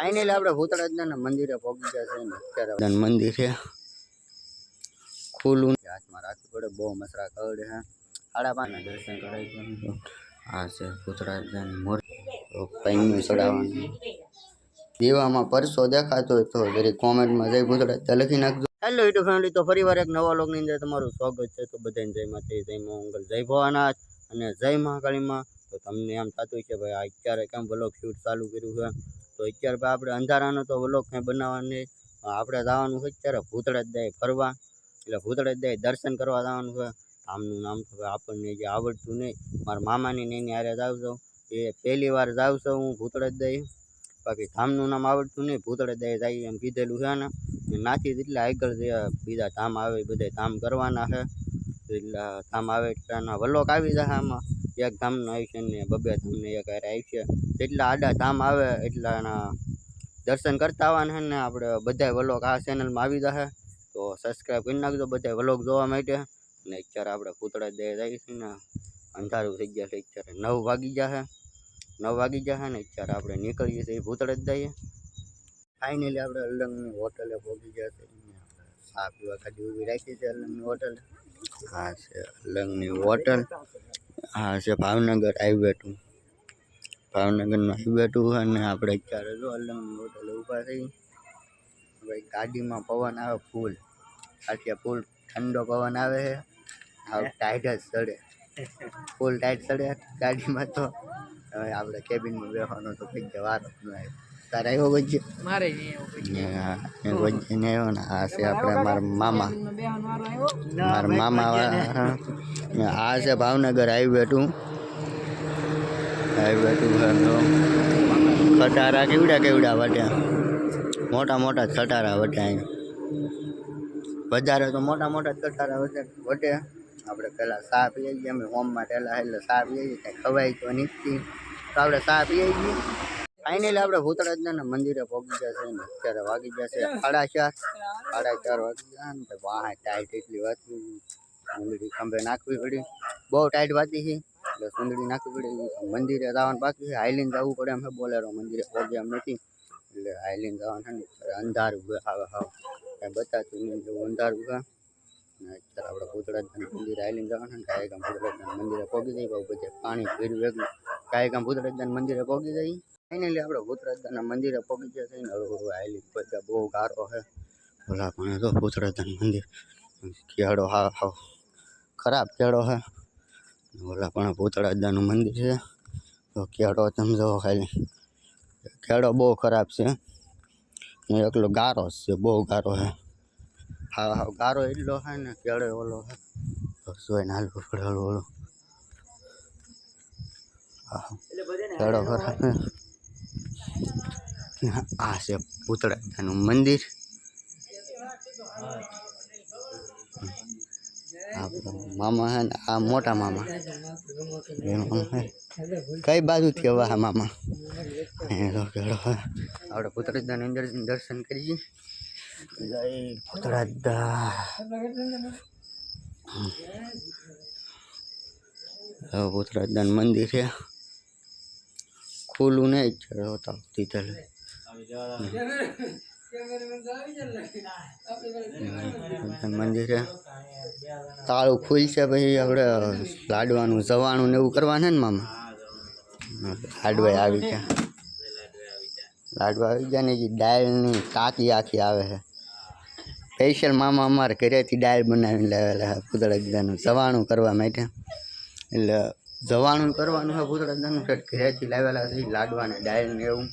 Finally આપણે ભૂતળાજના મંદિરે પહોંચી ગયા મંદિર છે. ખુલ્લું હાથમાં રાખવું પડે, બહુ મસરા કરડે છે. સાડા પાંચ દર્શન કરાવી. આ છે ભૂતળાજની મૂર્તિ. ચડાવવાનું. દીવામાં પરસો દેખાતો હોય તો જરી કોમેન્ટમાં જય ભૂતળાજ લખી નાખજો. હેલો યુટ્યુબ ફેમિલી તો ફરીવાર એક નવા લોગની અંદર તમારું સ્વાગત છે. તો બધાને જય માતાજી, જય મંગલ, જય ભવાનાથ અને જય મહાકાળીમાં તો તમને એમ થતું છે ભાઈ અત્યારે કેમ બ્લોગ શૂટ ચાલુ કર્યું છે? તો અત્યારે આપણે અંધારાનો તો વ્લોગ કંઈ બનાવવાની આપણે જવાનું છે અત્યારે જ જાય ફરવા. એટલે ભૂતળાજ જાય દર્શન કરવા જવાનું હોય. આમનું નામ તો આપણને જે આવડતું નહીં. મારા મામાની નહીં હારે જાઉં છું એ પહેલી વાર જાઉં છું હું ભૂતળાજ દઈ બાકી ધામનું નામ આવડતું નહીં. ભૂતળે દઈ જાય એમ કીધેલું છે ને નાથી એટલે આગળ જે બીજા ધામ આવે બધા ધામ કરવાના છે. એટલે ધામ આવે એટલે વલોક આવી જશે આમાં. એક ધામનું આવશે ને બબે ધામને એક હારે આવશે જેટલા આડા ધામ આવે એટલા દર્શન કરતા આવવાના છે ને આપણે બધા વલોક આ ચેનલમાં આવી જશે તો સબસ્ક્રાઈબ કરી નાખજો બધા વલોગ જોવા માટે. ને અત્યારે આપણે પૂતળા દે જઈશું ને, અંધારું થઈ ગયા છે, અત્યારે નવ વાગી જશે નવ વાગી જશે ને અત્યારે આપણે નીકળીએ છીએ ભૂતળા જ જઈએ ફાઇનલી આપણે અલંગની હોટલે પહોંચી ગયા છે. અહીંયા પીવા ખાલી ઊભી રાખી છે અલંગની હોટલ. હા, છે અલંગની હોટલ. આ છે ભાવનગર આવી બેઠું ભાવનગરમાં આવી બેઠું અને આપણે અત્યારે જો અલંગની હોટલે ઊભા થઈ. ભાઈ ગાડીમાં પવન આવે ફૂલ આટલે ફૂલ ઠંડો પવન આવે છે. આવ ટાઈટ જ ચડે. ફૂલ ટાઈટ ચડે ગાડીમાં તો. હવે આપણે કેબિનમાં બેસવાનો તો કંઈક જવાનો જ ન તારે આવ્યો મારે એવું એ વચ્ચે ને આવ્યો ને આ છે આપણે મારા મામા. આવ્યો? મારા મામા આ છે ભાવનગર હાઈવે હતું હાઈવે ટુ ખટારા કેવડા કેવડા વટ્યા મોટા મોટા ખટારા વટ્યા અહીંયા. વધારે તો મોટા મોટા ખટારા વટે વટે આપણે પહેલાં સા પીએ છીએ અમે હોમમાં ટેલા એટલે સા પીએ છીએ કાંઈ ખવાય તો નીકળી તો આપણે સા પીએ છીએ ફાઇનલી આપણે ભૂતળાજના મંદિરે પહોંચી જશે ને, અત્યારે વાગી છે સાડા ચાર. સાડા ચાર વાગી ગયા ને વાહ ટાઈટ એટલી વાતી સુંદડી ખંભે નાખવી પડી. બહુ ટાઈટ વાતી છે એટલે સુંદડી નાખવી પડી. મંદિરે જવાનું બાકી છે. હાઈલીને જવું પડે એમ બોલેરો મંદિરે પહોંચ્યા એમ નથી. એટલે હાઈલીને જવાનું છે ને અંધારું છે આવે હાવ. કાંઈ બતાતું નહીં જેવું અંધારું ને અત્યારે આપણે ભૂતળાજના મંદિરે હાઈલીને જવાનું છે કામ ભૂતળાજના મંદિરે પહોંચી જઈએ બહુ બધે પાણી એકલું કાંઈ કામ ભૂતળાજના મંદિરે પહોંચી જઈએ ફાઇનલી આપણે ભૂતરાજના મંદિરે પહોંચી ગયા છે ને હળવું આવેલી બધા બહુ ગારો છે. ભલા પણ તો ભૂતરાજનું મંદિર કેળો હા હાવ ખરાબ કેળો છે. ઓલા પણ ભૂતરાજાનું મંદિર છે. તો કેળો તમે જો ખાલી, કેળો બહુ ખરાબ છે. ને એકલો ગારો છે, બહુ ગારો છે. હાવ હાવ ગારો એટલો છે ને કેળો ઓલો છે. તો જોઈને હાલવું પડે હળવું હા કેળો ખરાબ ને આ છે પૂતળાનું મંદિર આપણો મામા હે ને આ મોટા મામા બે મામા હે. કઈ બાજુથી હવે આ મામા એ તો કેળો હે આપણે પૂતળાના અંદર જઈને દર્શન કરીએ જય પૂતળાદા હવે પૂતળાદાનું મંદિર છે ખુલ્લું નહીં જ છે હોતા તિથલ મંદિર છે. તાળું ખુલશે પછી આપણે લાડવાનું, જવાનું ને એવું કરવાનું છે ને મામા? લાડવા આવી ગયા. લાડવા આવી ગયા ને જે દાળની ટાંકી આખી આવે છે. સ્પેશિયલ મામા અમારે ઘરેથી દાળ બનાવીને લાવેલા છે પૂતળા જવાનું કરવા માટે. એટલે જવાનું કરવાનું છે પૂતળા ઘરેથી લાવેલા છે ઈ લાડવા ને દાળ ને એવું.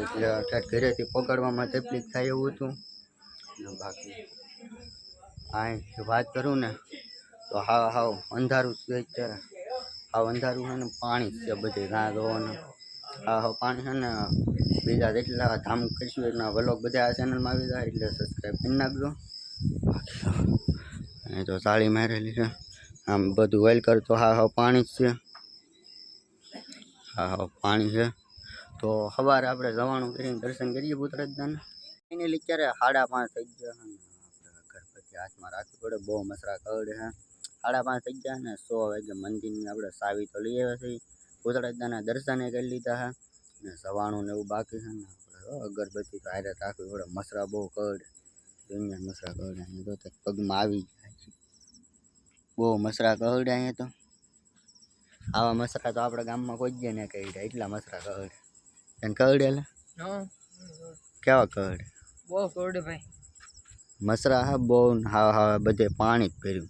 એટલે અર્થાત ઘરેથી પકડવામાં તકલીફ થાય એવું હતું. બાકી. આ વાત કરું ને તો હાવ હાવ અંધારું છે અત્યારે. હાવ અંધારું છે ને પાણી છે બધે ગાં ગવાનું હા હાવ પાણી છે ને બીજા જેટલા ધામ કરીશું એટલા વલોગ બધા આ ચેનલમાં આવી જાય એટલે સબસ્ક્રાઈબ કરી નાખજો. બાકી તો તાળી મારેલી છે. આમ બધું વેલ કરતો હા હાવ પાણી જ છે. હા હાવ પાણી છે. તો સવારે આપણે જવાનું કરીને દર્શન કરીએ પુત્રદાન ફાઇનલી અત્યારે સાડા પાંચ થઈ ગયા ગણપતિ હાથમાં રાખવી પડે, બહુ મસરા કરડે છે સાડા પાંચ થઈ ગયા ને સો વાગે મંદિરની આપણે સાવી તો લઈ આવ્યા છીએ. પુતળાદાના દર્શને કરી લીધા છે ને સવાણું ને એવું બાકી છે ને આપણે અગરબત્તી તો હારે રાખવી પડે. મસરા બહુ કરડે. દુનિયા મસરા કરડે. અહીંયા તો પગમાં આવી જાય બહુ મસરા કરડે અહીંયા તો. આવા મસરા તો આપણા ગામમાં કોઈ જ ને કહી એટલા મસરા કડ એને કરડે એટલે કેવા કરડે બહુ કરડે ભાઈ. મસરા હા બહુ હા હા બધે પાણી જ ભર્યું.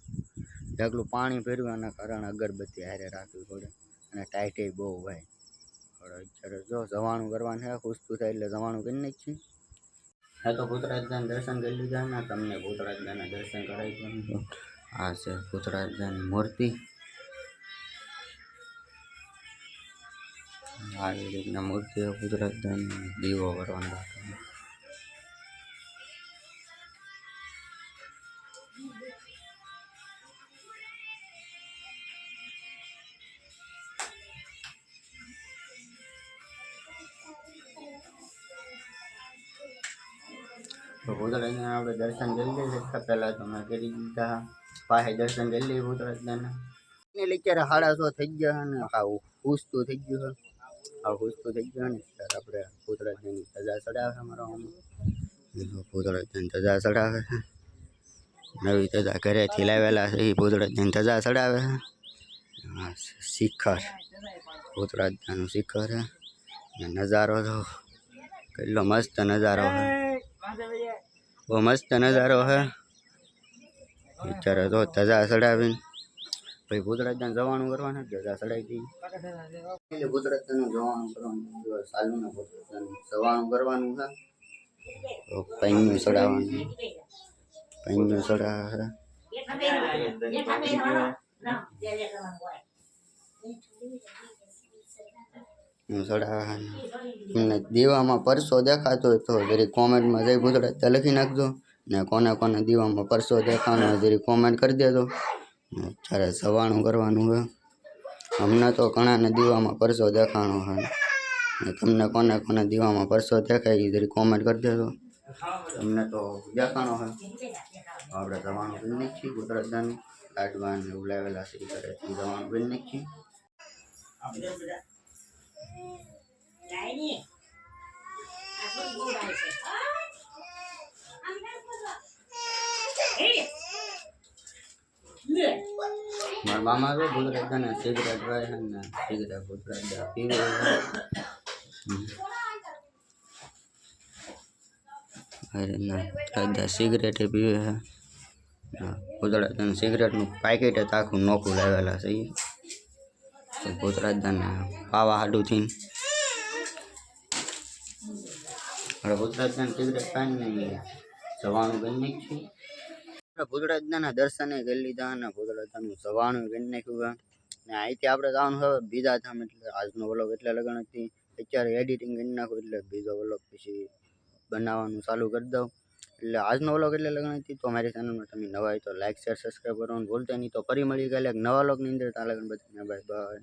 એકલું પાણી ભર્યું એના કારણે અગરબત્તી હારે રાખવી પડે. અને ટાઈટે બહુ ભાઈ અત્યારે જો જવાનું કરવાનું છે ખુશતું થાય એટલે જવાનું કરી નાખીએ. હા તો ભૂતરાજના દર્શન કરી લીધા ને તમને ભૂતરાજના દર્શન કરાવી દઉં આ છે ભૂતરાજની મૂર્તિ. આવી રીતના મૂર્તિઓ કુદરત દીવો કરવાનો તો ભૂતરાજના આપણે દર્શન કરી લઈએ પહેલાં તો મેં કરી દીધા પાસે દર્શન કરી લઈએ ભૂતરાજના એટલે અત્યારે સાડા સો થઈ ગયા અને આવું પૂછતું થઈ ગયું છે આવું પૂછતું થઈ ગયું ને, ત્યારે આપણે ભૂતરાજની સજા ચડાવે છે અમારા ગામમાં ભૂતરાજની સજા ચડાવે છે. નવી સજા ઘરેથી લાવેલા છે એ ભૂતરાજની સજા ચડાવે છે. આ શિખર, ભૂતરાજનું શિખર છે. નજારો તો કેટલો મસ્ત નજારો છે. બહુ મસ્ત નજારો છે. વિચારો તો ધજા ચડાવીને, પછી ભૂતરાજને જવાનું કરવાનું ધજા ચડાવી દઈએ. એટલે ભૂતરાજનું જવાનું કરવાનું સાલું ને ભૂતરાજનું જવાનું કરવાનું છે તો પૈનું ચડાવવાનું પૈનું ચડાવે છે ચડાવવાનું તમને દીવામાં પરસો દેખાતો હોય તો જરી કોમેન્ટમાં જઈ ભૂતરાજ ત્યાં લખી નાખજો ને કોને કોને દીવામાં પરસો દેખાવાનો હોય જરી કોમેન્ટ કરી દેજો ને ત્યારે સવાણું કરવાનું હોય. અમને તો ઘણાને દીવામાં પરસો દેખાણો હોય ને તમને કોને કોને દીવામાં પરસો દેખાય એ જરી કોમેન્ટ કરી દેજો. તમને તો દેખાણો હોય આપણે જવાનું કરી નાખીએ ભૂતરાજાનું લાડવાન એવું લાવેલા છે એ ઘરેથી જવાનું કરી. નાખીએ મારા મામા તો ગુજરાત ને સિગરેટ રહે છે ને સિગરેટ ગુજરાત પીવે છે. અરે ના દાદા સિગરેટ પીવે છે ગુજરાત સિગરેટનું પાકેટ જ આખું નોખું લાવેલા છે. તો ગુજરાત પાવા હાડું હવે ગુજરાત સિગરેટ પાઈને જવાનું કરી નાખ્યું ભૂતરાજના દર્શને કરી લીધા અને ભૂતરાજનું સવાણું કરી નાખ્યું ને અહીંથી આપણે જવાનું હવે બીજા ધામ એટલે આજનો વ્લોગ એટલે લગન હતી. અત્યારે એડિટિંગ કરી નાખું એટલે બીજો વ્લોગ પછી બનાવવાનું ચાલુ કરી દઉં. એટલે આજનો વ્લોગ એટલે લગન હતી તો મારી ચેનલમાં તમે નવા તો લાઈક શેર સબસ્ક્રાઈબ કરવાનું ભૂલતા નહીં. તો ફરી મળી ગયેલા એક નવા વ્લોગની અંદર. ત્યાં લગન બધાને બાય બાય